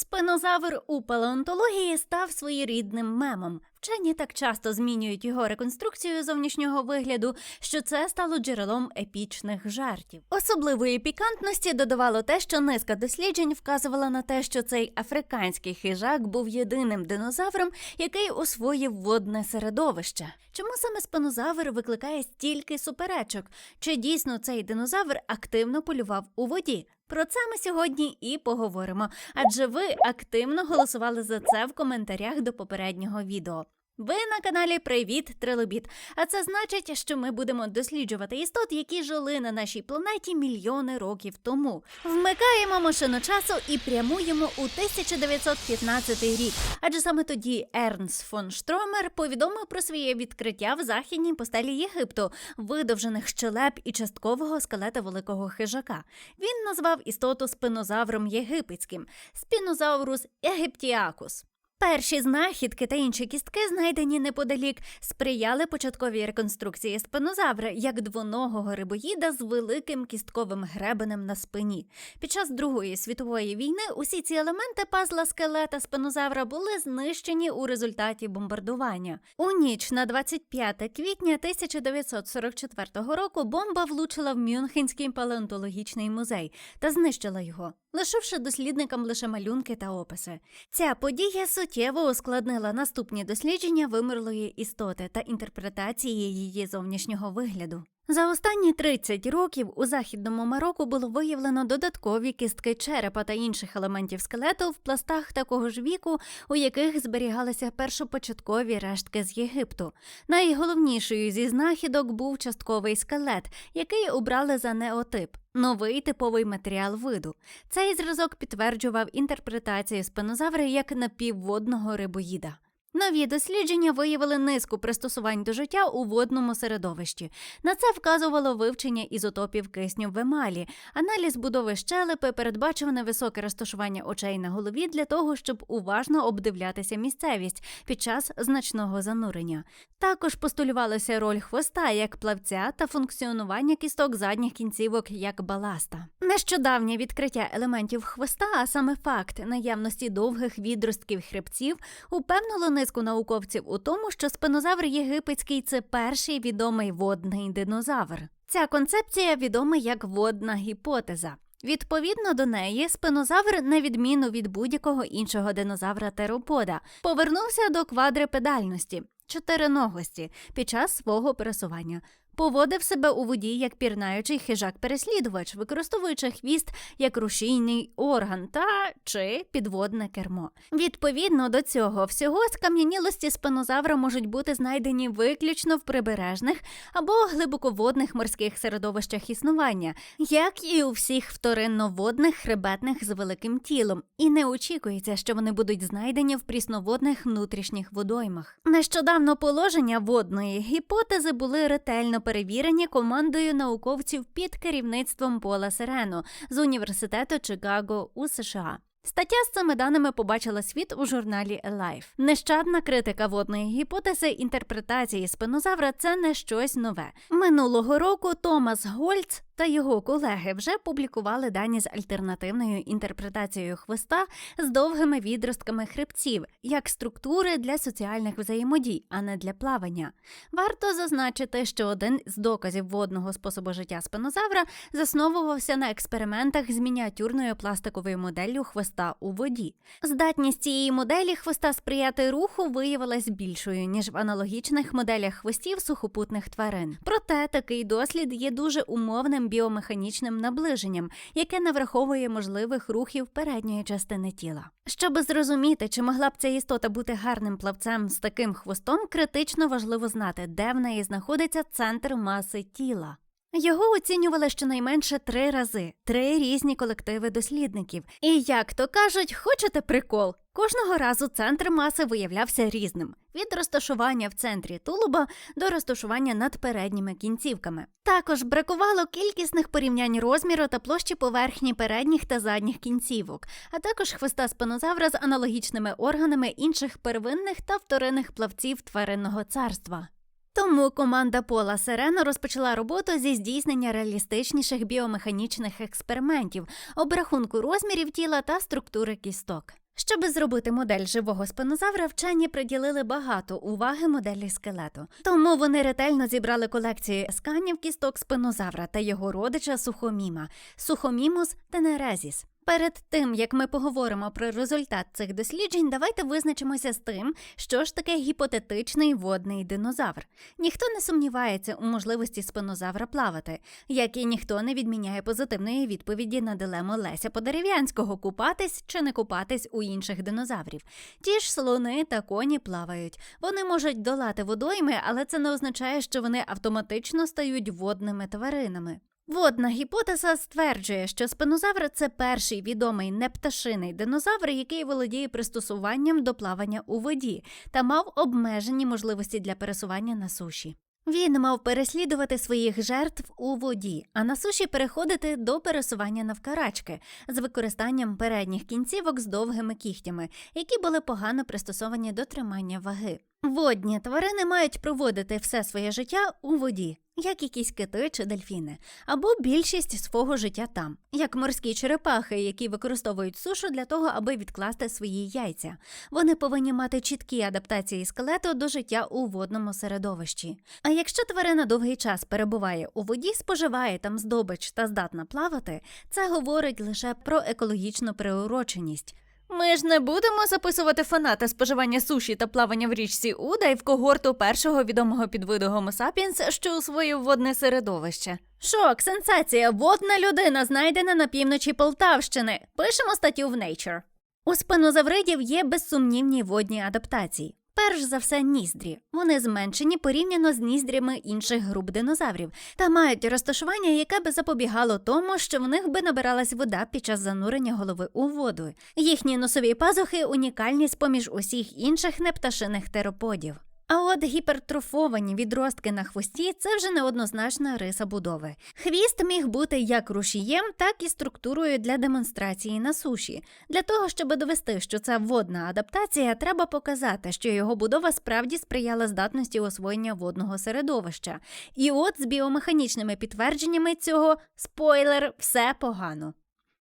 Спинозавр у палеонтології став своєрідним мемом. Вчені так часто змінюють його реконструкцію зовнішнього вигляду, що це стало джерелом епічних жартів. Особливої пікантності додавало те, що низка досліджень вказувала на те, що цей африканський хижак був єдиним динозавром, який освоїв водне середовище. Чому саме спинозавр викликає стільки суперечок? Чи дійсно цей динозавр активно полював у воді? Про це ми сьогодні і поговоримо, адже ви активно голосували за це в коментарях до попереднього відео. Ви на каналі Привіт Трилобіт. А це значить, що ми будемо досліджувати істот, які жили на нашій планеті мільйони років тому. Вмикаємо машину часу і прямуємо у 1915 рік. Адже саме тоді Ернст фон Штромер повідомив про своє відкриття в західній постелі Єгипту, видовжених щелеп і часткового скелета великого хижака. Він назвав істоту спинозавром єгипетським спінозаврус египтіакус. Перші знахідки та інші кістки, знайдені неподалік, сприяли початковій реконструкції спинозавра як двоногого рибоїда з великим кістковим гребенем на спині. Під час Другої світової війни усі ці елементи пазла скелета спинозавра були знищені у результаті бомбардування. У ніч на 25 квітня 1944 року бомба влучила в Мюнхенський палеонтологічний музей та знищила його, лишивши дослідникам лише малюнки та описи. Ця подія суттєво ускладнила наступні дослідження вимерлої істоти та інтерпретації її зовнішнього вигляду. За останні 30 років у західному Марокко було виявлено додаткові кістки черепа та інших елементів скелету в пластах такого ж віку, у яких зберігалися першопочаткові рештки з Єгипту. Найголовнішою зі знахідок був частковий скелет, який обрали за неотип. Новий типовий матеріал виду. Цей зразок підтверджував інтерпретацію спинозавра як напівводного рибоїда. Нові дослідження виявили низку пристосувань до життя у водному середовищі. На це вказувало вивчення ізотопів кисню в емалі, аналіз будови щелепи, передбачуване високе розташування очей на голові для того, щоб уважно обдивлятися місцевість під час значного занурення. Також постулювалася роль хвоста як плавця та функціонування кісток задніх кінцівок як баласта. Нещодавнє відкриття елементів хвоста, а саме факт наявності довгих відростків хребців, упевнило низку науковців у тому, що спинозавр єгипетський це перший відомий водний динозавр. Ця концепція відома як водна гіпотеза. Відповідно до неї, спинозавр, на відміну від будь-якого іншого динозавра теропода, повернувся до квадрипедальності чотириногості під час свого пересування. Поводив себе у воді як пірнаючий хижак-переслідувач, використовуючи хвіст як рушійний орган та чи підводне кермо. Відповідно до цього всього скам'янілості спинозавра можуть бути знайдені виключно в прибережних або глибоководних морських середовищах існування, як і у всіх вторинноводних хребетних з великим тілом, і не очікується, що вони будуть знайдені в прісноводних внутрішніх водоймах. Нещодавно положення водної гіпотези були ретельно перевірені командою науковців під керівництвом Пола Серену з університету Чикаго у США. Стаття з цими даними побачила світ у журналі Life. Нещадна критика водної гіпотези інтерпретації спинозавра це не щось нове. Минулого року Томас Гольц та його колеги вже публікували дані з альтернативною інтерпретацією хвоста з довгими відростками хребців як структури для соціальних взаємодій, а не для плавання. Варто зазначити, що один з доказів водного способу життя спинозавра засновувався на експериментах з мініатюрною пластиковою моделлю хвоста у воді. Здатність цієї моделі хвоста сприяти руху виявилась більшою ніж в аналогічних моделях хвостів сухопутних тварин. Проте такий дослід є дуже умовним біомеханічним наближенням, яке не враховує можливих рухів передньої частини тіла. Щоб зрозуміти, чи могла б ця істота бути гарним плавцем з таким хвостом, критично важливо знати, де в неї знаходиться центр маси тіла. Його оцінювали щонайменше три рази, три різні колективи дослідників. І як то кажуть, хочете прикол? Кожного разу центр маси виявлявся різним від розташування в центрі тулуба до розташування над передніми кінцівками. Також бракувало кількісних порівнянь розміру та площі поверхні передніх та задніх кінцівок, а також хвоста спинозавра з аналогічними органами інших первинних та вторинних плавців тваринного царства. Тому команда Пола Серено розпочала роботу зі здійснення реалістичніших біомеханічних експериментів, обрахунку розмірів тіла та структури кісток. Щоб зробити модель живого спинозавра, вчені приділили багато уваги моделі скелету. Тому вони ретельно зібрали колекції сканів кісток спинозавра та його родича сухоміма сухомімус тенерезіс. Перед тим як ми поговоримо про результат цих досліджень, давайте визначимося з тим, що ж таке гіпотетичний водний динозавр. Ніхто не сумнівається у можливості спинозавра плавати, як і ніхто не відміняє позитивної відповіді на дилему Леся Подерев'янського купатись чи не купатись у інших динозаврів. Ті ж слони та коні плавають. Вони можуть долати водойми, але це не означає, що вони автоматично стають водними тваринами. Водна гіпотеза стверджує, що спинозавр це перший відомий непташиний динозавр, який володіє пристосуванням до плавання у воді та мав обмежені можливості для пересування на суші. Він мав переслідувати своїх жертв у воді, а на суші переходити до пересування навкарачки з використанням передніх кінцівок з довгими кігтями, які були погано пристосовані до тримання ваги. Водні тварини мають проводити все своє життя у воді, як якісь кити чи дельфіни, або більшість свого життя там, як морські черепахи, які використовують сушу для того, аби відкласти свої яйця. Вони повинні мати чіткі адаптації скелету до життя у водному середовищі. А якщо тварина довгий час перебуває у воді, споживає там здобич та здатна плавати, це говорить лише про екологічну приуроченість. Ми ж не будемо записувати фаната споживання суші та плавання в річці Удай в когорту першого відомого підвиду Homo sapiens, що усвоїв водне середовище. Шок, сенсація, водна людина знайдена на півночі Полтавщини. Пишемо статтю в Nature. У спинозавридів є безсумнівні водні адаптації. Перш за все, ніздрі. Вони зменшені порівняно з ніздрями інших груп динозаврів та мають розташування, яке би запобігало тому, що в них би набиралась вода під час занурення голови у воду. Їхні носові пазухи унікальні з поміж усіх інших непташиних тероподів. А от гіпертрофовані відростки на хвості це вже неоднозначна риса будови. Хвіст міг бути як рушієм, так і структурою для демонстрації на суші. Для того, щоб довести, що це водна адаптація, треба показати, що його будова справді сприяла здатності освоєння водного середовища. І от з біомеханічними підтвердженнями цього спойлер все погано.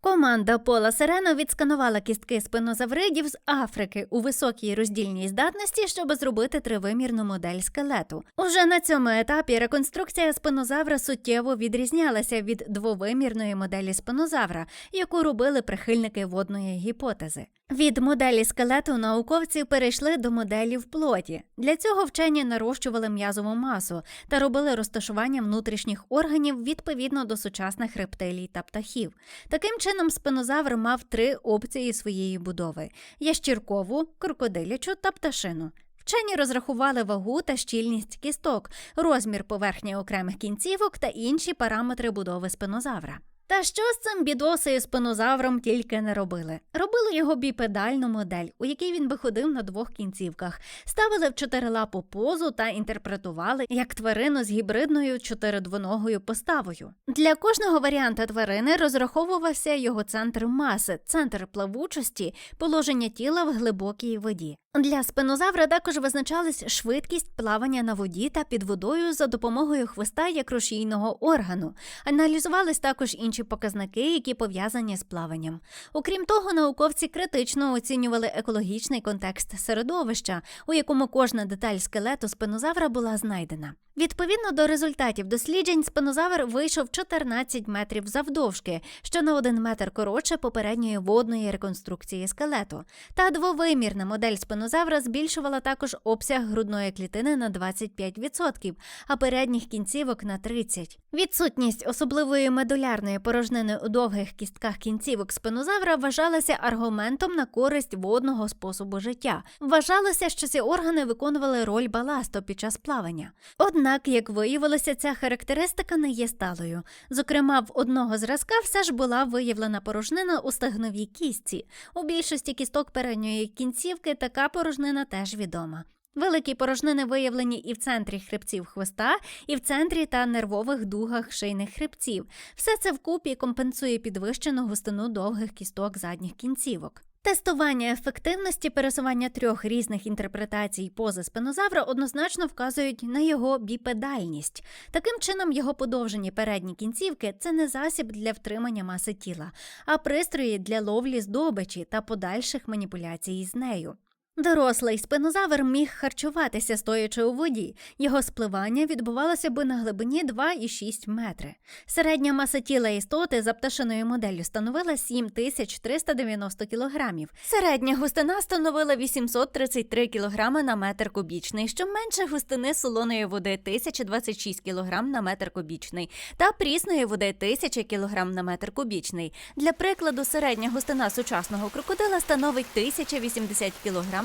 Команда Пола Серено відсканувала кістки спинозавридів з Африки у високій роздільній здатності, щоб зробити тривимірну модель скелету. Уже на цьому етапі реконструкція спинозавра суттєво відрізнялася від двовимірної моделі спинозавра, яку робили прихильники водної гіпотези. Від моделі скелету науковці перейшли до моделі в плоті. Для цього вчені нарощували м'язову масу та робили розташування внутрішніх органів відповідно до сучасних рептилій та птахів. Таким чином, спинозавр мав три опції своєї будови: ящіркову, крокодилячу та пташину. Вчені розрахували вагу та щільність кісток, розмір поверхні окремих кінцівок та інші параметри будови спинозавра. Та що з цим бідосею спинозавром тільки не робили? Робили його біпедальну модель, у якій він би ходив на двох кінцівках, ставили в чотирилапу позу та інтерпретували як тварину з гібридною чотиридвоногою поставою. Для кожного варіанта тварини розраховувався його центр маси, центр плавучості, положення тіла в глибокій воді. Для спинозавра також визначалась швидкість плавання на воді та під водою за допомогою хвоста як рушійного органу. Аналізувались також інші показники, які пов'язані з плаванням. Окрім того, науковці критично оцінювали екологічний контекст середовища, у якому кожна деталь скелету спинозавра була знайдена. Відповідно до результатів досліджень, спинозавр вийшов 14 метрів завдовжки, що на 1 метр коротше попередньої водної реконструкції скелету. Та двовимірна модель спинозавра збільшувала також обсяг грудної клітини на 25%, а передніх кінцівок на 30%. Відсутність особливої медулярної порожнини у довгих кістках кінцівок спинозавра вважалася аргументом на користь водного способу життя. Вважалося, що ці органи виконували роль баласту під час плавання. Однак, як виявилося, ця характеристика не є сталою. Зокрема, в одного зразка все ж була виявлена порожнина у стегновій кістці. У більшості кісток передньої кінцівки така порожнина теж відома. Великі порожнини виявлені і в центрі хребців хвоста, і в центрі та нервових дугах шийних хребців. Все це вкупі компенсує підвищену густину довгих кісток задніх кінцівок. Тестування ефективності пересування трьох різних інтерпретацій пози спинозавра однозначно вказують на його біпедальність. Таким чином, його подовжені передні кінцівки це не засіб для втримання маси тіла, а пристрої для ловлі здобичі та подальших маніпуляцій з нею. Дорослий спинозавр міг харчуватися стоячи у воді. Його спливання відбувалося би на глибині 2,6 метри. Середня маса тіла істоти за пташиною моделлю становила 7390 кілограмів. Середня густина становила 833 кілограми на метр кубічний, що менше густини солоної води 1026 кілограм на метр кубічний та прісної води 1000 кілограм на метр кубічний. Для прикладу, середня густина сучасного крокодила становить 1080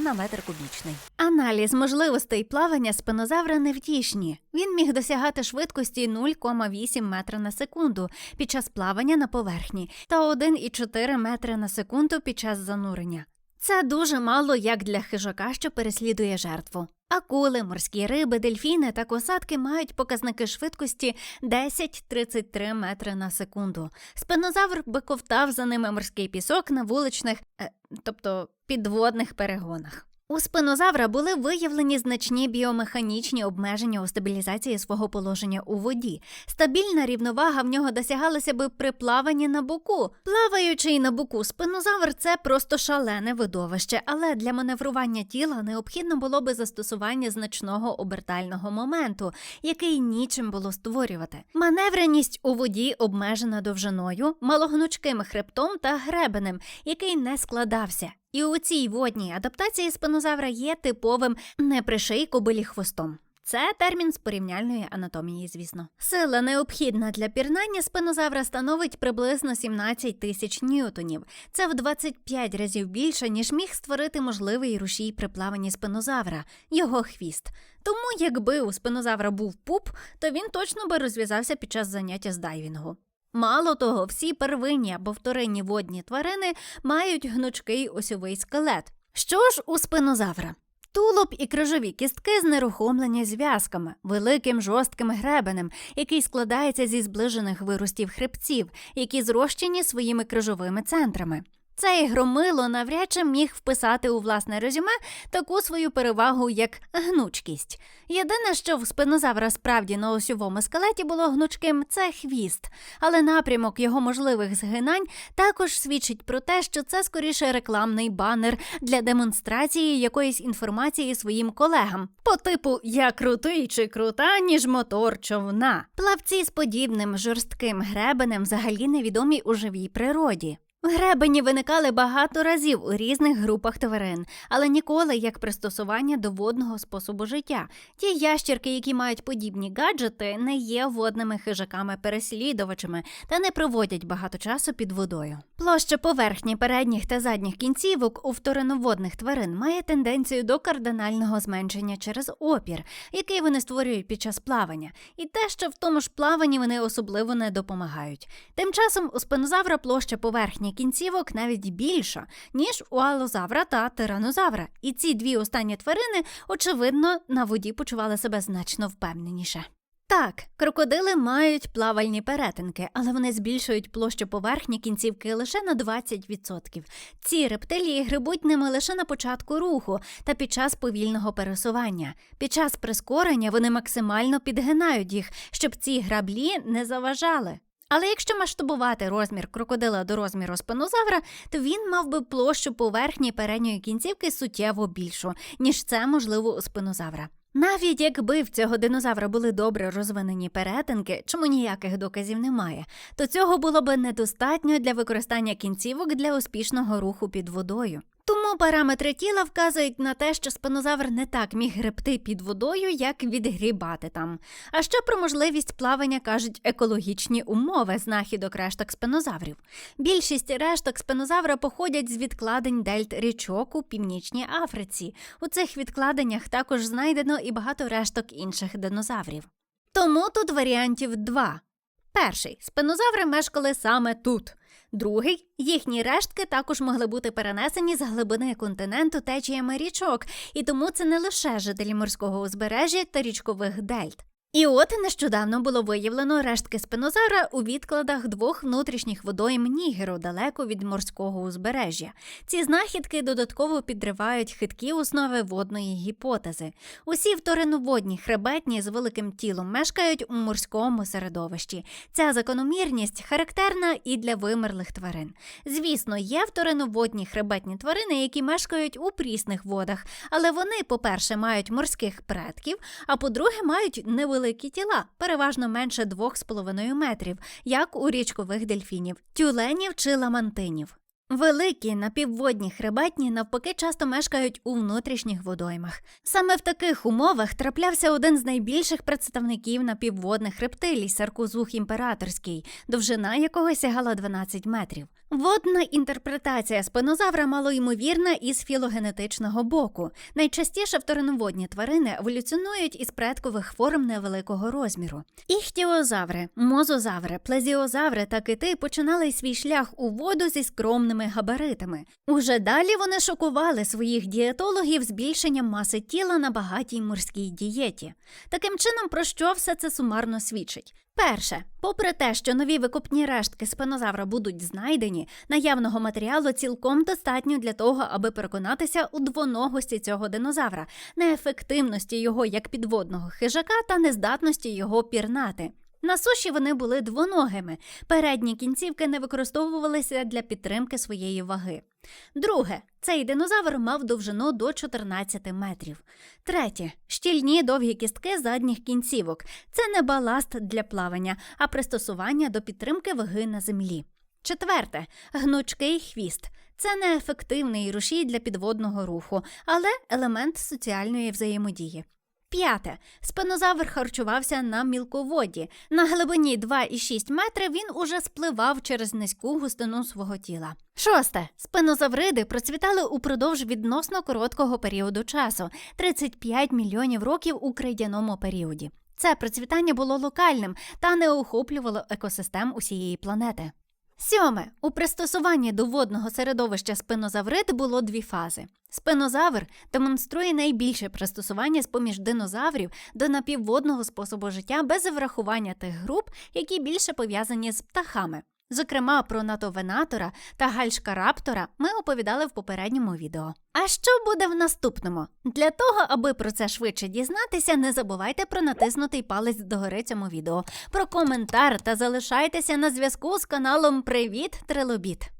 на метр кубічний. Аналіз можливостей плавання спинозавра невтішні. Він міг досягати швидкості 0,8 метра на секунду під час плавання на поверхні та 1,4 метри на секунду під час занурення. Це дуже мало як для хижака, що переслідує жертву. Акули, морські риби, дельфіни та косатки мають показники швидкості 10-33 метри на секунду. Спинозавр би ковтав за ними морський пісок на вуличних, е, тобто підводних перегонах. У спинозавра були виявлені значні біомеханічні обмеження у стабілізації свого положення у воді. Стабільна рівновага в нього досягалася би при плаванні на боку. Плаваючи на боку, спинозавр це просто шалене видовище, але для маневрування тіла необхідно було би застосування значного обертального моменту, який нічим було створювати. Маневреність у воді обмежена довжиною, малогнучким хребтом та гребенем, який не складався. І у цій водній адаптації спинозавра є типовим не приший кобилі хвостом. Це термін з порівняльної анатомії, звісно. Сила необхідна для пірнання спинозавра становить приблизно 17 тисяч ньютонів. Це в 25 разів більше, ніж міг створити можливий рушій при плаванні спинозавра його хвіст. Тому, якби у спинозавра був пуп, то він точно би розв'язався під час заняття з дайвінгу. Мало того, всі первинні або вторинні водні тварини мають гнучкий осьовий скелет. Що ж у спинозавра? Тулуб і крижові кістки знерухомлені зв'язками, великим жорстким гребенем, який складається зі зближених виростів хребців, які зрощені своїми крижовими центрами. Цей громило навряд чи міг вписати у власне резюме таку свою перевагу, як гнучкість. Єдине, що в спинозавра справді на осьовому скелеті було гнучким, це хвіст, але напрямок його можливих згинань також свідчить про те, що це скоріше рекламний банер для демонстрації якоїсь інформації своїм колегам, по типу Я крутий чи крута, ніж мотор човна. Плавці з подібним жорстким гребенем взагалі невідомі у живій природі. Гребені виникали багато разів у різних групах тварин, але ніколи як пристосування до водного способу життя. Ті ящірки, які мають подібні гаджети, не є водними хижаками-переслідувачами та не проводять багато часу під водою. Площа поверхні передніх та задніх кінцівок у вториноводних тварин має тенденцію до кардинального зменшення через опір, який вони створюють під час плавання, і те, що в тому ж плаванні вони особливо не допомагають. Тим часом у спинозавра площа поверхні кінцівок навіть більша, ніж у алозавра та тиранозавра. І ці дві останні тварини, очевидно, на воді почували себе значно впевненіше. Так, крокодили мають плавальні перетинки, але вони збільшують площу поверхні кінцівки лише на 20%. Ці рептилії грибуть ними лише на початку руху та під час повільного пересування. Під час прискорення вони максимально підгинають їх, щоб ці граблі не заважали. Але якщо масштабувати розмір крокодила до розміру спинозавра, то він мав би площу поверхні передньої кінцівки суттєво більшу, ніж це можливо у спинозавра. Навіть якби в цього динозавра були добре розвинені перетинки, чому ніяких доказів немає, то цього було би недостатньо для використання кінцівок для успішного руху під водою. Тому параметри тіла вказують на те, що спинозавр не так міг гребти під водою, як відгрібати там. А ще про можливість плавання кажуть екологічні умови знахідок решток спинозаврів. Більшість решток спинозавра походять з відкладень дельт річок у північній Африці. У цих відкладеннях також знайдено і багато решток інших динозаврів. Тому тут варіантів два. Перший спинозаври мешкали саме тут. Другий їхні рештки також могли бути перенесені з глибини континенту течіями річок, і тому це не лише жителі морського узбережжя та річкових дельт. І от нещодавно було виявлено рештки спинозавра у відкладах двох внутрішніх водойм Нігеру далеко від морського узбережжя. Ці знахідки додатково підривають хиткі основи водної гіпотези. Усі вториноводні хребетні з великим тілом мешкають у морському середовищі. Ця закономірність характерна і для вимерлих тварин. Звісно, є вториноводні хребетні тварини, які мешкають у прісних водах, але вони, по-перше, мають морських предків, а по-друге, мають невеликі тіла, переважно менше 2,5 метрів, як у річкових дельфінів, тюленів чи ламантинів. Великі напівводні хребетні навпаки часто мешкають у внутрішніх водоймах. Саме в таких умовах траплявся один з найбільших представників напівводних рептилій саркозух імператорський, довжина якого сягала 12 метрів. Водна інтерпретація спинозавра малоймовірна із філогенетичного боку. Найчастіше вториноводні тварини еволюціонують із предкових форм невеликого розміру. Іхтіозаври, мозозаври, плезіозаври та кити починали свій шлях у воду зі скромними габаритами. Уже далі вони шокували своїх дієтологів збільшенням маси тіла на багатій морській дієті. Таким чином, про що все це сумарно свідчить? Перше, попри те, що нові викопні рештки спинозавра будуть знайдені, наявного матеріалу цілком достатньо для того, аби переконатися у двоногості цього динозавра, неефективності його як підводного хижака та нездатності його пірнати. На суші вони були двоногими. Передні кінцівки не використовувалися для підтримки своєї ваги. Друге, цей динозавр мав довжину до 14 метрів. Третє щільні довгі кістки задніх кінцівок. Це не баласт для плавання, а пристосування до підтримки ваги на землі. Четверте гнучкий хвіст. Це неефективний рушій для підводного руху, але елемент соціальної взаємодії. П'яте. Спинозавр харчувався на мілководді. На глибині 2,6 метри він уже спливав через низьку густину свого тіла. Шосте. Спинозавриди процвітали упродовж відносно короткого періоду часу 35 мільйонів років у крейдяному періоді. Це процвітання було локальним та не охоплювало екосистем усієї планети. Сьоме у пристосуванні до водного середовища спинозаврит було дві фази. Спинозавр демонструє найбільше пристосування з поміж динозаврів до напівводного способу життя без врахування тих груп, які більше пов'язані з птахами. Зокрема, про натовенатора та гальшкараптора ми оповідали в попередньому відео. А що буде в наступному? Для того, аби про це швидше дізнатися, не забувайте про натиснутий палець догори цьому відео, про коментар та залишайтеся на зв'язку з каналом Привіт Трилобіт.